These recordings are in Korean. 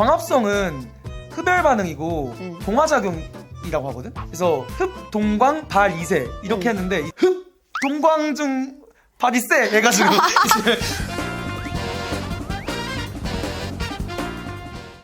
광합성은 흡열 반응이고 음. 동화작용이라고 하거든. 그래서 흡 동광 발 이세 이렇게 음. 했는데 이흡 동광 중 발이세 해가지고 이제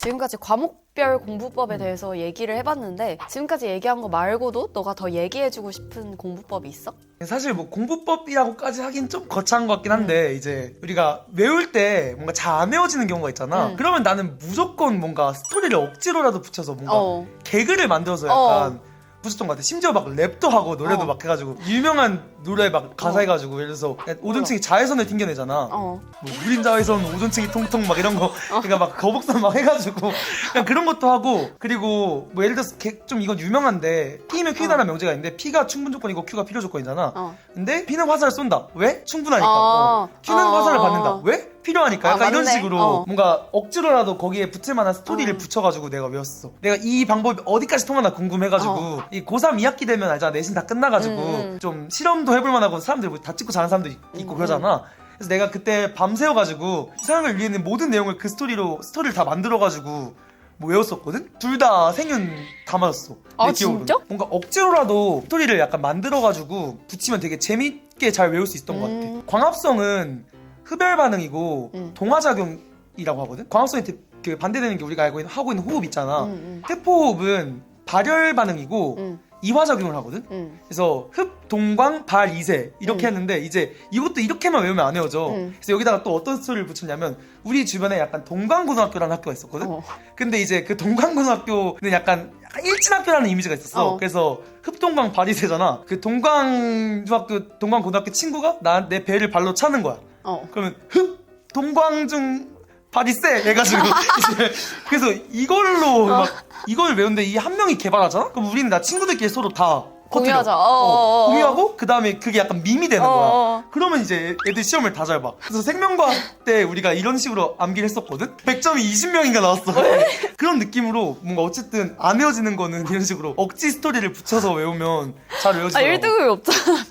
지금까지 과목 별 음. 공부법에 대해서 얘기를 해봤는데 지금까지 얘기한 거 말고도 너가 더 얘기해주고 싶은 공부법이 있어? 사실 뭐 공부법이라고까지 하긴 좀 거창한 것 같긴 음. 한데 이제 우리가 외울 때 뭔가 잘 안 외워지는 경우가 있잖아. 음. 그러면 나는 무조건 뭔가 스토리를 억지로라도 붙여서 뭔가 어. 개그를 만들어서 약간 붙였던 것 같아. 심지어 막 랩도 하고 노래도 어. 막 해가지고 유명한 노래 막 가사 어. 해가지고 예를 들어서 오존층이 자외선을 튕겨내잖아. 어. 뭐 우린 자외선 오존층이 통통 막 이런 거 그러니까 막 거북선 막 해가지고 그냥 그런 것도 하고 그리고 뭐 예를 들어서 개- 좀 이건 유명한데 P면 Q다라는 명제가 있는데 P가 충분 조건이고 Q가 필요 조건이잖아. 어. 근데 P는 화살을 쏜다. 왜? 충분하니까. 어. 어. Q는 어. 화살을 받는다. 왜? 필요하니까. 아, 약간 이런 맞네. 식으로 어. 뭔가 억지로라도 거기에 붙을 만한 스토리를 어. 붙여가지고 내가 외웠어. 내가 이 방법이 어디까지 통하나 궁금해가지고 어. 이 고3 2학기 되면 알잖아. 내신 다 끝나가지고 음. 좀 실험도 해볼 만하고 사람들 뭐다 찍고 자는 사람도 있- 있고 음. 그러잖아. 그래서 내가 그때 밤새워가지고 세상을 위해 있는 모든 내용을 그 스토리로 스토리를 다 만들어가지고 뭐 외웠었거든? 둘 다 생윤 다 맞았어. 아, 내 기억으로는. 진짜? 뭔가 억지로라도 스토리를 약간 만들어가지고 붙이면 되게 재밌게 잘 외울 수 있었던 것 같아. 음. 광합성은 흡열 반응이고 음. 동화작용이라고 하거든? 광합성이 대- 그 반대되는 게 우리가 알고 있는, 하고 있는 호흡 있잖아. 응, 세포호흡은 발열 반응이고 응, 이화작용을 하거든? 응, 그래서 흡, 동광, 발, 이세 이렇게 음. 했는데 이제 이것도 이렇게만 외우면 안 외워져. 음. 그래서 여기다가 또 어떤 스토리를 붙였냐면 우리 주변에 약간 동광고등학교라는 학교가 있었거든. 어. 근데 이제 그 동광고등학교는 약간 약간 일진학교라는 이미지가 있었어. 어. 그래서 흡동광 발 이세잖아. 그 동광중학교 동광고등학교 친구가 나 내 배를 발로 차는 거야. 어. 그러면 흡 동광중 발이세 해가지고 이제 그래서 이걸로 막 이걸 외우는데 이 한 명이 개발하잖아. 그럼 우리는 나 친구들끼리 서로 다 퍼뜨려. 공유하자. 어, 어, 어. 공유하고 그 다음에 그게 약간 밈이 되는 어, 거야. 어. 그러면 이제 애들 시험을 다 잘 봐. 그래서 생명과학 때 우리가 이런 식으로 암기를 했었거든? 100점이 20명인가 나왔어. 그런 느낌으로 뭔가 어쨌든 안 외워지는 거는 이런 식으로 억지 스토리를 붙여서 외우면 잘 아, 외워지더라고. 1등급이 없잖아.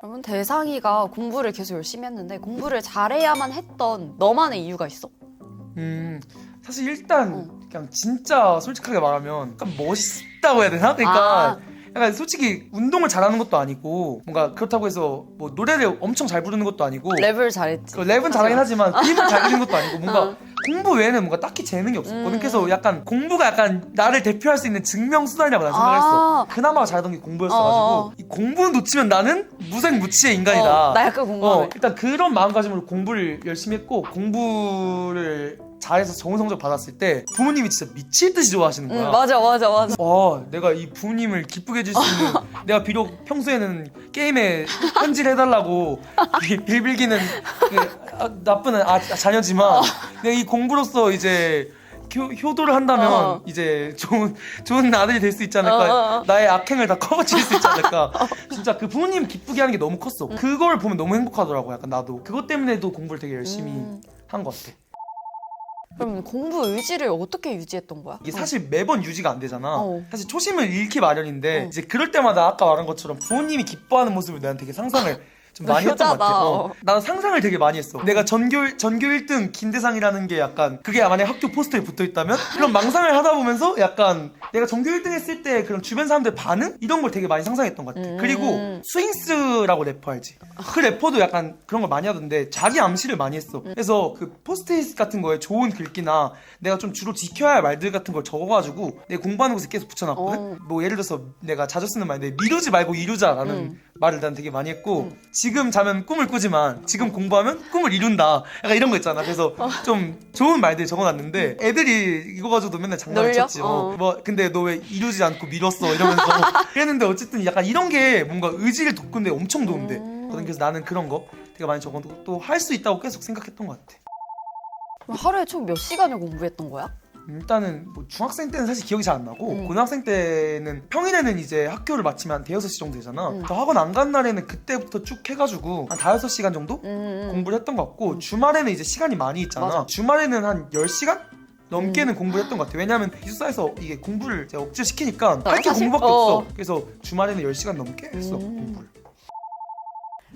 그러면 대상이가 공부를 계속 열심히 했는데 공부를 잘해야만 했던 너만의 이유가 있어? 음, 사실 일단 어. 그냥 진짜 솔직하게 말하면 약간 멋있다고 해야 되나? 그러니까 아. 약간 솔직히 운동을 잘하는 것도 아니고 뭔가 그렇다고 해서 뭐 노래를 엄청 잘 부르는 것도 아니고 랩을 잘했지. 그 랩은 잘하긴 하지만 그림을 잘 그리는 것도 아니고 뭔가 어. 공부 외에는 뭔가 딱히 재능이 없었거든. 음. 그래서 약간 공부가 약간 나를 대표할 수 있는 증명 수단이라고 난 생각했어. 아. 그나마 잘하던 게 공부였어가지고 어. 이 공부 놓치면 나는 무생무치의 인간이다. 어, 나 약간 공감해. 어, 일단 그런 마음가짐으로 공부를 열심히 했고 공부를 잘해서 좋은 성적 받았을 때 부모님이 진짜 미칠 듯이 좋아하시는 거야. 응, 맞아, 맞아, 맞아. 와, 내가 이 부모님을 기쁘게 해줄 수 있는 내가 비록 평소에는 게임에 현질 해달라고 비- 빌빌기는 그, 아, 나쁜 아, 자녀지만 내가 이 공부로서 이제 효, 효도를 한다면 어. 이제 좋은 좋은 아들이 될 수 있지 않을까 어, 어, 어. 나의 악행을 다 커버칠 수 있지 않을까 진짜 그 부모님 기쁘게 하는 게 너무 컸어 그걸 보면 너무 행복하더라고 약간 나도 그것 때문에도 공부를 되게 열심히 음. 한 것 같아 그럼 공부 의지를 어떻게 유지했던 거야? 이게 사실 매번 유지가 안 되잖아. 어. 사실 초심을 잃기 마련인데 어. 이제 그럴 때마다 아까 말한 것처럼 부모님이 기뻐하는 모습을 되게 상상을 좀 많이 했던 것. 같아. 어. 어. 나는 상상을 되게 많이 했어. 내가 전교 전교 1등 김대상이라는 게 약간 그게 만약 학교 포스터에 붙어 있다면 그런 망상을 하다 보면서 약간 내가 전교 1등 했을 때 그런 주변 사람들 반응 이런 걸 되게 많이 상상했던 것 같아. 음. 그리고 스윙스라고 래퍼 알지? 그 래퍼도 약간 그런 걸 많이 하던데 자기 암시를 많이 했어. 그래서 그 포스트잇 같은 거에 좋은 글귀나 내가 좀 주로 지켜야 할 말들 같은 걸 적어가지고 내 공부하는 곳에 계속 붙여놨거든. 어. 뭐 예를 들어서 내가 자주 쓰는 말인데 미루지 말고 이루자라는 음. 말을 난 되게 많이 했고 지금 자면 꿈을 꾸지만 지금 공부하면 꿈을 이룬다. 약간 이런 거 있잖아. 그래서 어. 좀 좋은 말들 적어놨는데 애들이 이거 가지고도 맨날 장난을 놀려? 쳤지. 어. 어. 뭐 근데 너 왜 이루지 않고 미뤘어 이러면서 그랬는데 어쨌든 약간 이런 게 뭔가 의지를 돋군데 엄청 도움돼. 음. 그래서 나는 그런 거 되게 많이 적어놓고 또 할 수 있다고 계속 생각했던 것 같아. 하루에 총 몇 시간을 공부했던 거야? 일단은 뭐 중학생 때는 사실 기억이 잘 안 나고 음. 고등학생 때는 평일에는 이제 학교를 마치면 한 대여섯 시 정도 되잖아. 음. 저 학원 안 간 날에는 그때부터 쭉 해가지고 한 다여섯 시간 정도 음. 공부를 했던 것 같고 주말에는 이제 시간이 많이 있잖아. 맞아. 음. 주말에는 한 10시간? 넘게는 공부를 했던 것 같아. 왜냐면 기숙사에서 이게 공부를 억지로 시키니까 할 게 공부밖에 어. 없어. 그래서 주말에는 10시간 넘게 했어, 음. 공부를.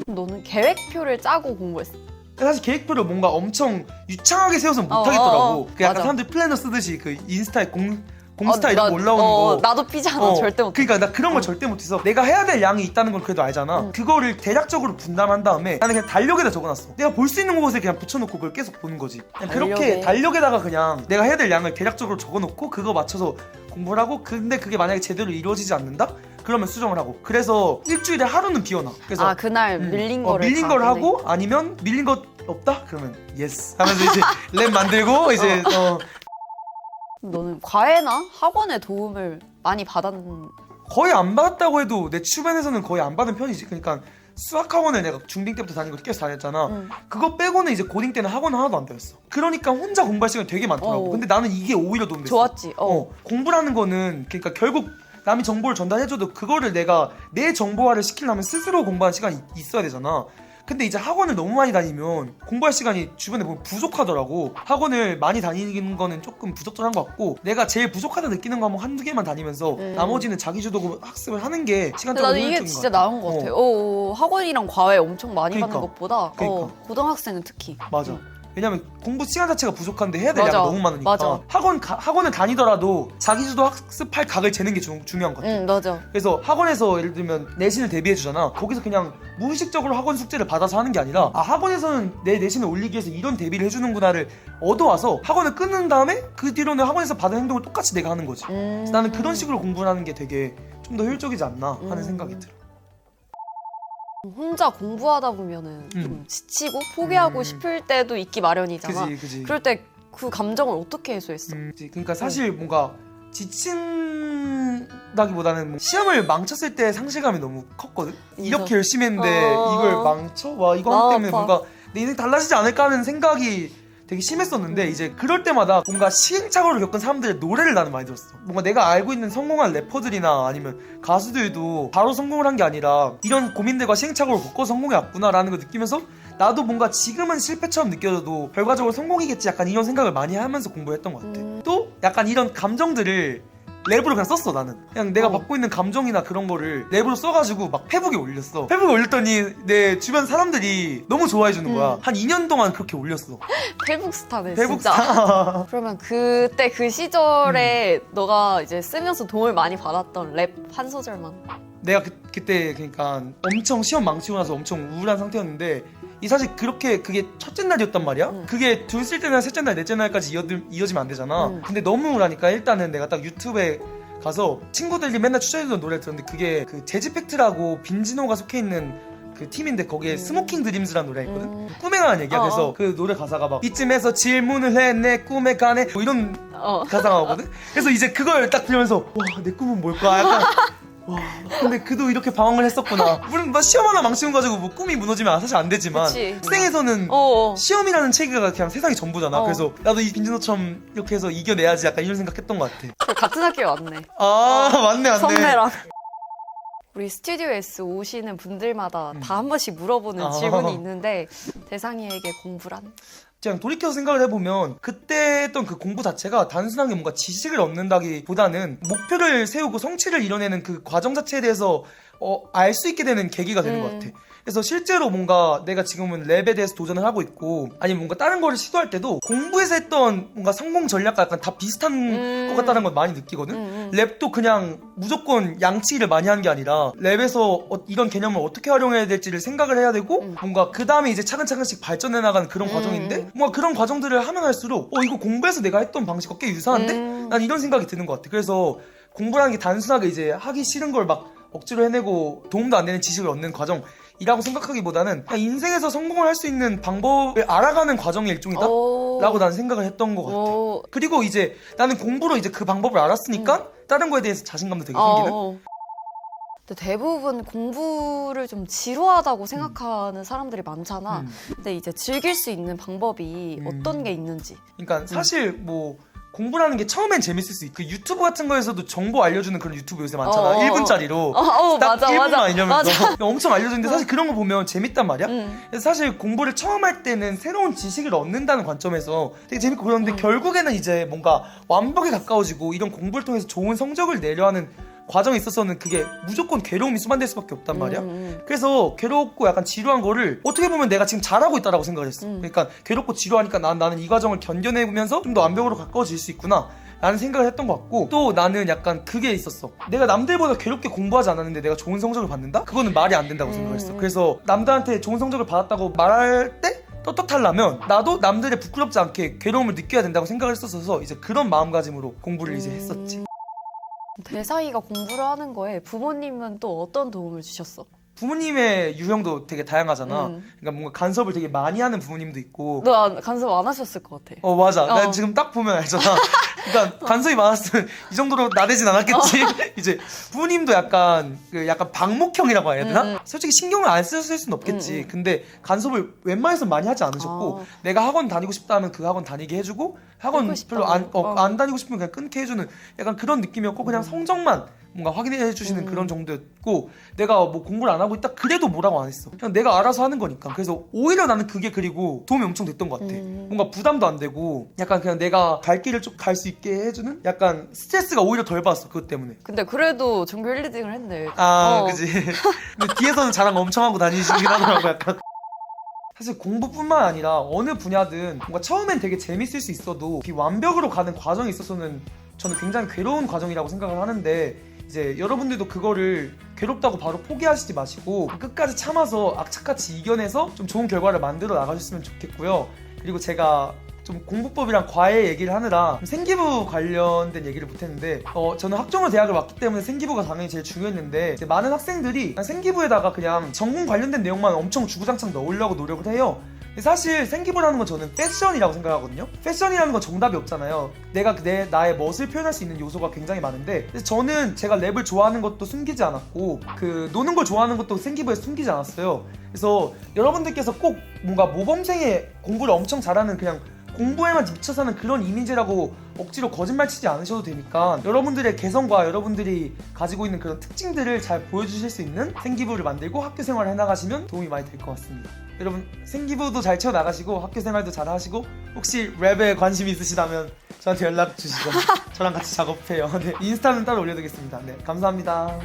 너는 계획표를 짜고 공부했어? 사실 계획표를 뭔가 엄청 유창하게 세워서는 어, 못하겠더라고. 어, 어. 그 약간 맞아. 사람들 플래너 쓰듯이 그 인스타에 공 공스타 어, 이런 나- 거 올라오는 어, 거. 나도 삐잖아. 어, 절대 못. 그러니까 나 그런 걸 절대 못해서 내가 해야 될 양이 있다는 걸 그래도 알잖아. 응. 그거를 대략적으로 분담한 다음에 나는 그냥 달력에다 적어놨어. 내가 볼 수 있는 곳에 그냥 붙여놓고 그걸 계속 보는 거지. 그냥 그렇게 달력에. 달력에다가 그냥 내가 해야 될 양을 대략적으로 적어놓고 그거 맞춰서 공부를 하고 근데 그게 만약에 제대로 이루어지지 않는다? 그러면 수정을 하고. 그래서 일주일에 하루는 비워놔. 그래서 아 그날 음. 밀린 어, 거를 밀린 다 걸 보내. 하고 아니면 밀린 것 없다? 그러면 예스 하면서 이제 랩 만들고 이제 어, 너는 과외나 학원의 도움을 많이 받았는 거의 안 받았다고 해도 내 주변에서는 거의 안 받은 편이지. 그러니까 수학 학원을 내가 중딩 때부터 다니고 계속 다녔잖아. 음. 그거 빼고는 이제 고딩 때는 학원 하나도 안 다녔어. 그러니까 혼자 공부할 시간이 되게 많더라고. 어. 근데 나는 이게 오히려 도움됐어. 좋았지. 어. 어, 공부라는 거는 그러니까 결국 남이 정보를 전달해줘도 그거를 내가 내 정보화를 시키려면 스스로 공부하는 시간이 있어야 되잖아. 근데 이제 학원을 너무 많이 다니면 공부할 시간이 주변에 보면 부족하더라고. 학원을 많이 다니는 거는 조금 부적절한 것 같고 내가 제일 부족하다 느끼는 거 한번 한두 개만 다니면서 음. 나머지는 자기주도 학습을 하는 게 시간적으로 나는 이게 진짜. 나은 것 같아. 어. 어, 학원이랑 과외 엄청 많이 그러니까. 받는 것보다 그러니까. 어, 고등학생은 특히. 맞아. 음. 왜냐면 공부 시간 자체가 부족한데 해야 될 맞아. 양이 너무 많으니까 맞아. 학원 가- 학원을 다니더라도 자기 주도 학습할 각을 재는 게 중, 중요한 것 같아. 응 맞아. 그래서 학원에서 예를 들면 내신을 대비해 주잖아. 거기서 그냥 무의식적으로 학원 숙제를 받아서 하는 게 아니라 아 학원에서는 내 내신을 올리기 위해서 이런 대비를 해주는구나를 얻어와서 학원을 끊는 다음에 그 뒤로는 학원에서 받은 행동을 똑같이 내가 하는 거지. 음. 그래서 나는 그런 식으로 공부를 하는 게 되게 좀 더 효율적이지 않나 하는 음. 생각이 들어. 혼자 공부하다 보면은 좀 음. 지치고 포기하고 음. 싶을 때도 있기 마련이잖아. 그지 그지. 그럴 때 그 감정을 어떻게 해소했어? 음. 그러니까 사실 뭔가 지친다기보다는 뭐 시험을 망쳤을 때 상실감이 너무 컸거든. 이렇게 열심히 했는데 어. 이걸 망쳐? 와 이거 하기 때문에 아파. 뭔가 내 인생 달라지지 않을까 하는 생각이 되게 심했었는데 이제 그럴 때마다 뭔가 시행착오를 겪은 사람들의 노래를 나는 많이 들었어. 뭔가 내가 알고 있는 성공한 래퍼들이나 아니면 가수들도 바로 성공을 한 게 아니라 이런 고민들과 시행착오를 겪고 성공해 왔구나라는 걸 느끼면서 나도 뭔가 지금은 실패처럼 느껴져도 결과적으로 성공이겠지 약간 이런 생각을 많이 하면서 공부했던 것 같아. 음. 또 약간 이런 감정들을 랩으로 그냥 썼어 나는 그냥 내가 어. 받고 있는 감정이나 그런 거를 랩으로 써가지고 막 페북에 올렸어 페북에 올렸더니 내 주변 사람들이 너무 좋아해 주는 거야 음. 한 2년 동안 그렇게 올렸어 페북 스타네 페북 진짜. 스타 그러면 그때 그 시절에 음. 너가 이제 쓰면서 도움을 많이 받았던 랩 한 소절만. 내가 그, 그때 그러니까 엄청 시험 망치고 나서 엄청 우울한 상태였는데 이 사실 그렇게 그게 첫째 날이었단 말이야 음. 그게 둘째 날 셋째 날 넷째 날까지 이어, 이어지 면 안 되잖아 음. 근데 너무 우울하니까 일단은 내가 딱 유튜브에 가서 친구들이 맨날 추천해주던 노래를 들었는데 그게 그 재즈팩트라고 빈지노가 속해 있는 그 팀인데 거기에 음. 스모킹 드림즈라는 노래가 있거든 음. 꿈에 관한 얘기야 어, 그래서 어. 그 노래 가사가 막 이쯤에서 질문을 해 내 꿈에 관해 뭐 이런 어. 가사가 나오거든 그래서 이제 그걸 딱 들으면서 와 내 꿈은 뭘까 약간 와 근데 그도 이렇게 방황을 했었구나 물론 뭐 시험 하나 망치는 거 가지고 뭐 꿈이 무너지면 사실 안 되지만 그치. 학생에서는 어. 어. 시험이라는 체계가 그냥 세상이 전부잖아 어. 그래서 나도 이 빈지노처럼 이렇게 해서 이겨내야지 약간 이런 생각했던 것 같아 같은 학교에 왔네. 아 맞네 맞네 선배랑. 우리 스튜디오 S 오시는 분들마다 음. 다한 번씩 물어보는 아. 질문이 있는데 대상이에게 공부란? 그냥 돌이켜서 생각을 해보면 그때 했던 그 공부 자체가 단순하게 뭔가 지식을 얻는다기보다는 목표를 세우고 성취를 이뤄내는 그 과정 자체에 대해서 어, 알 수 있게 되는 계기가 되는 음. 것 같아. 그래서 실제로 뭔가 내가 지금은 랩에 대해서 도전을 하고 있고 아니면 뭔가 다른 거를 시도할 때도 공부에서 했던 뭔가 성공 전략과 약간 다 비슷한 음. 것 같다는 걸 많이 느끼거든. 음, 음. 랩도 그냥 무조건 양치기를 많이 하는 게 아니라 랩에서 어- 이런 개념을 어떻게 활용해야 될지를 생각을 해야 되고 음. 뭔가 그 다음에 이제 차근차근씩 발전해 나가는 그런 음. 과정인데 뭔가 그런 과정들을 하면 할수록 어 이거 공부해서 내가 했던 방식과 꽤 유사한데 음. 난 이런 생각이 드는 것 같아 그래서 공부라는 게 단순하게 이제 하기 싫은 걸 막 억지로 해내고 도움도 안 되는 지식을 얻는 과정 이라고 생각하기보다는 그냥 인생에서 성공을 할 수 있는 방법을 알아가는 과정의 일종이다 오. 라고 난 생각을 했던 것 같아 오. 그리고 이제 나는 공부로 이제 그 방법을 알았으니까 다른 거에 대해서 자신감도 되게 음. 어, 생기는 어. 근데 대부분 공부를 좀 지루하다고 생각하는 사람들이 많잖아. 음. 근데 이제 즐길 수 있는 방법이 음. 어떤 게 있는지. 그러니까 사실 뭐 공부라는 게 처음엔 재밌을 수 있고 그 유튜브 같은 거에서도 정보 알려주는 그런 유튜브 요새 많잖아 어, 어, 어. 1분짜리로 어, 어 딱 맞아 1분만 맞아. 이러면서 맞아. 엄청 알려주는데 사실 그런 거 보면 재밌단 말이야 음. 그래서 사실 공부를 처음 할 때는 새로운 지식을 얻는다는 관점에서 되게 재밌고 그러는데 음. 결국에는 이제 뭔가 완벽에 가까워지고 이런 공부를 통해서 좋은 성적을 내려 하는 과정에 있어서는 그게 무조건 괴로움이 수반될 수밖에 없단 말이야. 음, 음. 그래서 괴롭고 약간 지루한 거를 어떻게 보면 내가 지금 잘하고 있다라고 생각을 했어. 음. 그러니까 괴롭고 지루하니까 난, 나는 이 과정을 견뎌내면서 좀 더 완벽으로 가까워질 수 있구나. 라는 생각을 했던 것 같고 또 나는 약간 그게 있었어 내가 남들보다 괴롭게 공부하지 않았는데 내가 좋은 성적을 받는다? 그거는 말이 안 된다고 음. 생각했어 그래서 남들한테 좋은 성적을 받았다고 말할 때 떳떳하려면 나도 남들의 부끄럽지 않게 괴로움을 느껴야 된다고 생각을 했었어서 이제 그런 마음가짐으로 공부를 이제 했었지 음. 대상이가 공부를 하는 거에 부모님은 또 어떤 도움을 주셨어? 부모님의 유형도 되게 다양하잖아 음. 그러니까 뭔가 간섭을 되게 많이 하는 부모님도 있고 너 안- 간섭 안 하셨을 것 같아. 어 맞아. 어. 난 지금 딱 보면 알잖아. 그러니까 간섭이 많았으면 이 정도로 나대진 않았겠지. 이제 부모님도 약간 그 약간 방목형이라고 해야 되나? 음, 음. 솔직히 신경을 안 쓰실 수는 없겠지. 음, 음. 근데 간섭을 웬만해서 많이 하지 않으셨고 아. 내가 학원 다니고 싶다 하면 그 학원 다니게 해주고 학원. 별로 안, 어, 어. 안 다니고 싶으면 그냥 끊게 해주는 약간 그런 느낌이었고 그냥 성적만 뭔가 확인해 주시는 음. 그런 정도였고 내가 뭐 공부를 안 하고 있다 그래도 뭐라고 안 했어. 그냥 내가 알아서 하는 거니까. 그래서 오히려 나는 그게 그리고 도움이 엄청 됐던 것 같아. 음. 뭔가 부담도 안 되고 약간 그냥 내가 갈 길을 좀 갈 수 있게 해주는 약간 스트레스가 오히려 덜 받았어 그것 때문에 근데 그래도 전교 1, 2등을 했네. 아 어. 그지 근데 뒤에서는 자랑 엄청 하고 다니시긴 하더라고 약간 사실 공부뿐만 아니라 어느 분야든 뭔가 처음엔 되게 재밌을 수 있어도 이 완벽으로 가는 과정에 있어서는 저는 굉장히 괴로운 과정이라고 생각을 하는데 이제 여러분들도 그거를 괴롭다고 바로 포기하시지 마시고 끝까지 참아서 악착같이 이겨내서 좀 좋은 결과를 만들어 나가셨으면 좋겠고요. 그리고 제가 좀 공부법이랑 과외 얘기를 하느라 좀 생기부 관련된 얘기를 못했는데 어, 저는 학종을 대학을 왔기 때문에 생기부가 당연히 제일 중요했는데 많은 학생들이 생기부에다가 그냥 전공 관련된 내용만 엄청 주구장창 넣으려고 노력을 해요. 사실 생기부라는 건 저는 패션이라고 생각하거든요. 패션이라는 건 정답이 없잖아요. 내가 내 나의 멋을 표현할 수 있는 요소가 굉장히 많은데 저는 제가 랩을 좋아하는 것도 숨기지 않았고 그 노는 걸 좋아하는 것도 생기부에 숨기지 않았어요. 그래서 여러분들께서 꼭 뭔가 모범생의 공부를 엄청 잘하는 그냥 공부에만 미쳐 사는 그런 이미지라고 억지로 거짓말 치지 않으셔도 되니까 여러분들의 개성과 여러분들이 가지고 있는 그런 특징들을 잘 보여주실 수 있는 생기부를 만들고 학교 생활을 해나가시면 도움이 많이 될 것 같습니다. 여러분 생기부도 잘 채워 나가시고 학교 생활도 잘 하시고 혹시 랩에 관심 있으시다면 저한테 연락 주시고 저랑 같이 작업해요. 네, 인스타는 따로 올려두겠습니다. 네, 감사합니다.